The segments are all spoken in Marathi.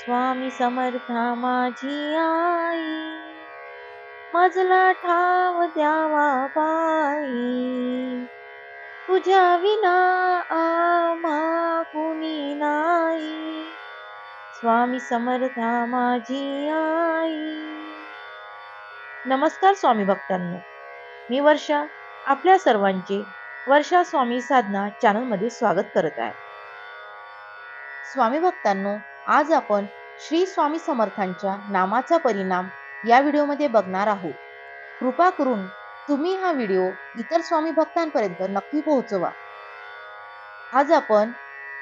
स्वामी समर्था माझी आई मजला ठाव द्यावा पायी तुझ्या विना आम्हा कुणी नाही. स्वामी समर्था माझी आई. नमस्कार स्वामी भक्तांनो. मी वर्षा आपल्या सर्वांचे वर्षा स्वामी साधना चॅनलमध्ये स्वागत करत आहे. स्वामी भक्तांनो आज आपण श्री स्वामी समर्थांच्या नामाचा परिणाम या व्हिडिओमध्ये बघणार आहोत. कृपा करून तुम्ही हा व्हिडिओ इतर स्वामी भक्तांपर्यंत नक्की पोहोचवा. आज आपण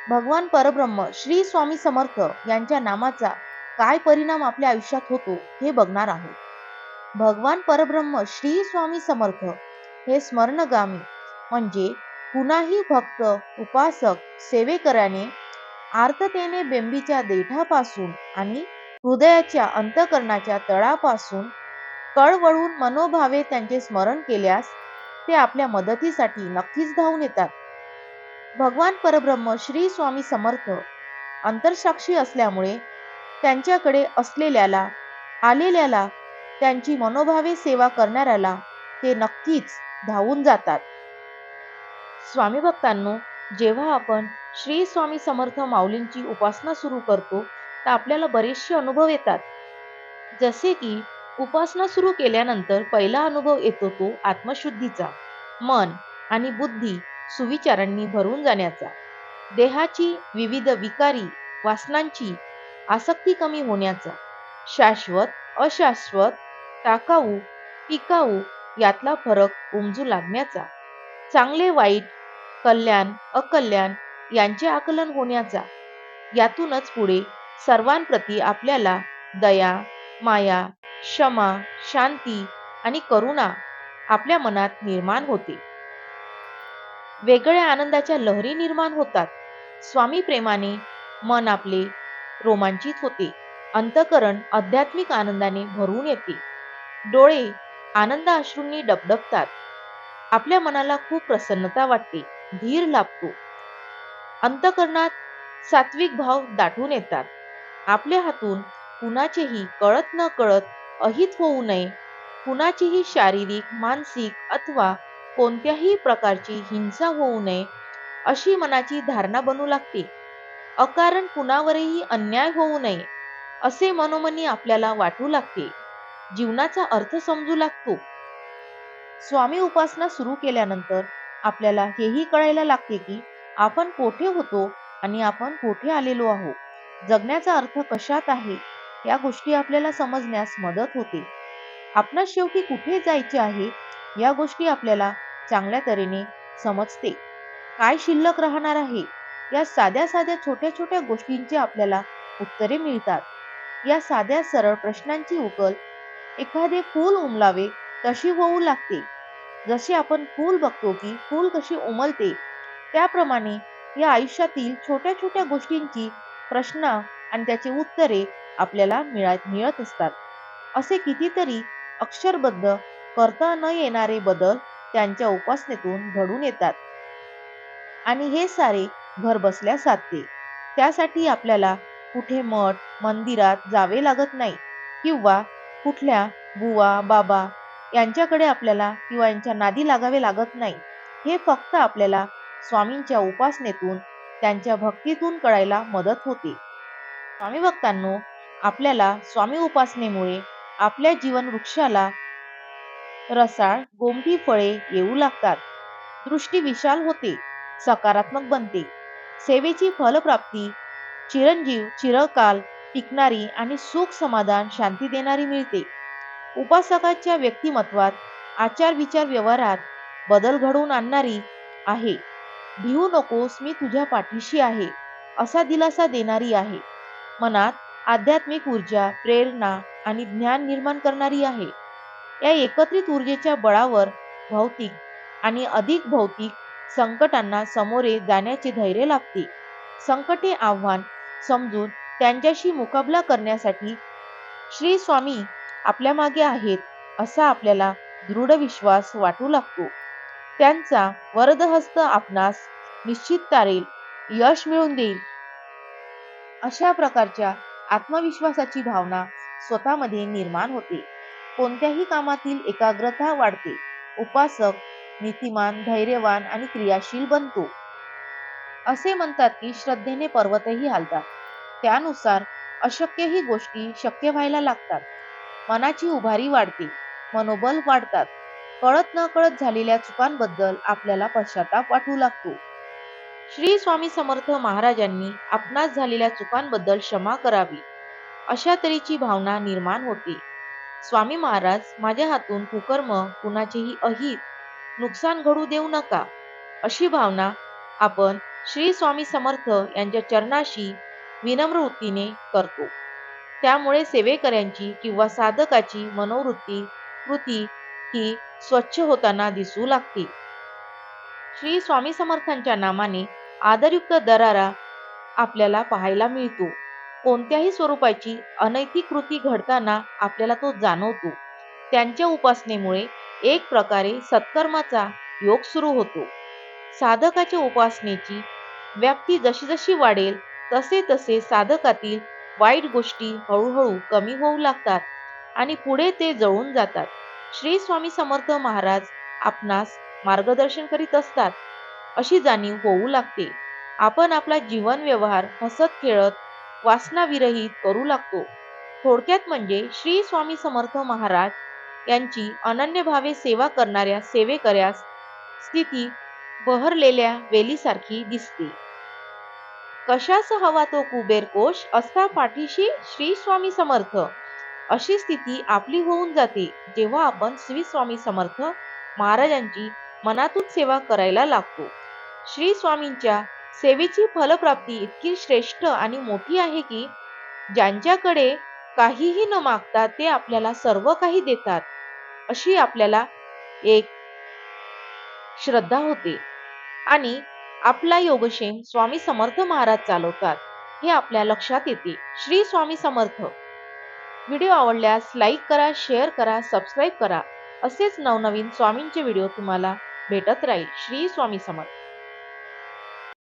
भगवान परब्रह्म श्री स्वामी समर्थ यांच्या नामाचा काय परिणाम आपल्या आयुष्यात होतो हे बघणार आहोत. भगवान परब्रह्म श्री स्वामी समर्थ हे स्मरणगामी म्हणजे कुणाही भक्त उपासक सेवेकऱ्याने आर्ततेने बेंबीच्या देठापासून आणि हृदयाच्या अंतकरणाच्या तळापासून कळवळून मनोभावे त्यांचे स्मरण केल्यास ते आपल्या मदतीसाठी नक्कीच धावून येतात. भगवान परब्रह्म श्री स्वामी समर्थ अंतरसाक्षी असल्यामुळे त्यांच्याकडे असलेल्याला आलेल्याला त्यांची मनोभावे सेवा करणाऱ्याला ते नक्कीच धावून जातात. स्वामी भक्तांनो जेव्हा आपण श्री स्वामी समर्थ माऊलींची उपासना सुरू करतो तर आपल्याला बरेचसे अनुभव येतात. जसे की उपासना सुरू केल्यानंतर पहिला अनुभव येतो तो आत्मशुद्धीचा मन आणि बुद्धी सुविचारांनी भरून जाण्याचा. देहाची विविध विकारी वासनांची आसक्ती कमी होण्याचा शाश्वत अशाश्वत टाकाऊ टिकाऊ यातला फरक उमजू लागण्याचा चांगले वाईट कल्याण अकल्याण यांचे आकलन होण्याचा. यातूनच पुढे सर्वांप्रती आपल्याला दया माया क्षमा शांती आणि करुणा आपल्या मनात निर्माण होते. वेगळ्या आनंदाच्या लहरी निर्माण होतात. स्वामी प्रेमाने मन आपले रोमांचित होते. अंतकरण आध्यात्मिक आनंदाने भरून येते. डोळे आनंद अश्रूंनी डबडबतात. आपल्या मनाला खूप प्रसन्नता वाटते. धीर लाभतो. अंतकरणात सात्विक भाव दाटून येतात. आपल्या हातून कुणाचेही कळत न कळत अहित होऊ नये. कुणाचीही शारीरिक मानसिक अथवा कोणत्याही प्रकारची हिंसा होऊ नये अशी मनाची धारणा बनू लागते. अकारण कुणावरही अन्याय होऊ नये असे मनोमनी आपल्याला वाटू लागते. जीवनाचा अर्थ समजू लागतो. स्वामी उपासना सुरू केल्यानंतर आपल्याला हेही कळायला लागते की आपण कोठे होतो आणि आपण कोठे आलेलो आहोत? जगण्याचा अर्थ कशात आहे? या गोष्टी आपल्याला समजण्यास मदत होते. आपणास शेवटी कुठे जायचे आहे? या गोष्टी आपल्याला चांगल्या तऱ्हेने समजते. काय शिल्लक राहणार आहे? या साध्या साध्या छोट्या छोट्या गोष्टींची आपल्याला उत्तरे मिळतात. या साध्या सरळ प्रश्नांची उकल एखादे फूल उमलावे तशी होऊ लागते. जसे आपण फूल बघतो की फूल कशी उमलते त्याप्रमाणे या आयुष्यातील छोट्या छोट्या गोष्टींची प्रश्न आणि त्याची उत्तरे आपल्याला मिळत मिळत असतात. असे कितीतरी अक्षरबद्ध करता न येणारे बदल त्यांच्या उपासनेतून घडून येतात. आणि हे सारे घर बसल्या साधते त्यासाठी आपल्याला कुठे मठ मंदिरात जावे लागत नाही किंवा कुठल्या बुवा बाबा यांच्याकडे आपल्याला किंवा यांच्या नादी लागावे लागत नाही. हे फक्त आपल्याला स्वामींच्या उपासनेतून त्यांच्या भक्तीतून कळायला मदत होते. स्वामी भक्तांनो आपल्याला स्वामी उपासनेमुळे आपल्या जीवन वृक्षाला रसाळ गोमटी फळे येऊ लागतात. दृष्टी विशाल होते सकारात्मक बनते. सेवेची फलप्राप्ती चिरंजीव चिरकाल टिकणारी आणि सुख समाधान शांती देणारी मिळते. उपासकाच्या व्यक्तिमत्वात आचार विचार व्यवहारात बदल घडवून आणणारी आहे. भिवू नकोस मी तुझ्या पाठीशी आहे असा दिलासा देणारी आहे. मनात आध्यात्मिक ऊर्जा प्रेरणा आणि ज्ञान निर्माण करणारी आहे. या एकत्रित ऊर्जेच्या बळावर भौतिक आणि अधिक भौतिक संकटांना सामोरे जाण्याचे धैर्य लागते. संकटे आव्हान समजून त्यांच्याशी मुकाबला करण्यासाठी श्री स्वामी आपल्या मागे आहेत असा आपल्याला दृढ विश्वास वाटू लागतो. त्यांचा वरदहस्त आपणास निश्चित तारेल यश मिळवून देईल. अशा प्रकारच्या आत्मविश्वासाची भावना स्वतःमध्ये निर्माण होते. कोणत्याही कामातील एकाग्रता वाढते. उपासक नीतिमान धैर्यवान आणि क्रियाशील बनतो. असे म्हणतात की श्रद्धेने पर्वतही हालतात. त्यानुसार अशक्यही गोष्टी शक्य व्हायला लागतात. मनाची उभारी वाढते. मनोबल वाढतात. कळत न कळत झालेल्या चुकांबद्दल आपल्याला पश्चाताप वाटू लागतो. श्री स्वामी समर्थ महाराजांनी आपणास झालेल्या चुकांबद्दल क्षमा करावी. अशा तऱ्हेची भावना निर्माण होते. स्वामी महाराज माझ्या हातून कुकर्म कुणाचेही अहित नुकसान घडू देऊ नका. अशी भावना आपण श्री स्वामी समर्थ यांच्या चरणाशी विनम्र वृत्तीने करतो. त्यामुळे सेवेकऱ्यांची किंवा साधकाची मनोवृत्ती कृती ही स्वच्छ होताना दिसू लागते. श्री स्वामी समर्थांच्या नामाने आदरयुक्त दरारा आपल्याला पाहायला मिळतो. कोणत्याही स्वरूपाची अनैतिक कृती घडताना आपल्याला तो जाणवतो. त्यांच्या उपासनेमुळे एक प्रकारे सत्कर्माचा योग सुरू होतो. साधकाच्या उपासनेची व्याप्ती जशी जशी वाढेल तसे तसे साधकातील वाईट गोष्टी हळूहळू कमी होऊ लागतात आणि पुढे ते जळून जातात. श्री स्वामी समर्थ महाराज आपणास मार्गदर्शन करीत असतात. अशी जाणीव होऊ लागते. आपण आपला जीवन व्यवहार हसत खेळत वासनाविरहित करू लागतो. थोडक्यात म्हणजे श्री स्वामी समर्थ महाराज यांची अनन्य भावे सेवा करणाऱ्या सेवेकऱ्यास स्थिती बहरलेल्या वेलीसारखी दिसते. कशास हवा तो कुबेर कोश असता पाठीशी श्री स्वामी समर्थ. अशी स्थिती आपली होऊन जाते जेव्हा आपण श्री स्वामी समर्थ महाराजांची मनातून सेवा करायला लागतो. श्री स्वामींच्या सेवेची फलप्राप्ती इतकी श्रेष्ठ आणि मोठी आहे की ज्यांच्याकडे काहीही न मागता ते आपल्याला सर्व काही देतात अशी आपल्याला एक श्रद्धा होते. आणि आपला योगक्षेम स्वामी समर्थ महाराज चालवतात हे आपल्या लक्षात येते. श्री स्वामी समर्थ. व्हिडिओ आवडल्यास लाईक करा शेअर करा सबस्क्राईब करा. असेच नवनवीन स्वामींचे व्हिडिओ तुम्हाला भेटत राहील. श्री स्वामी समर्थ.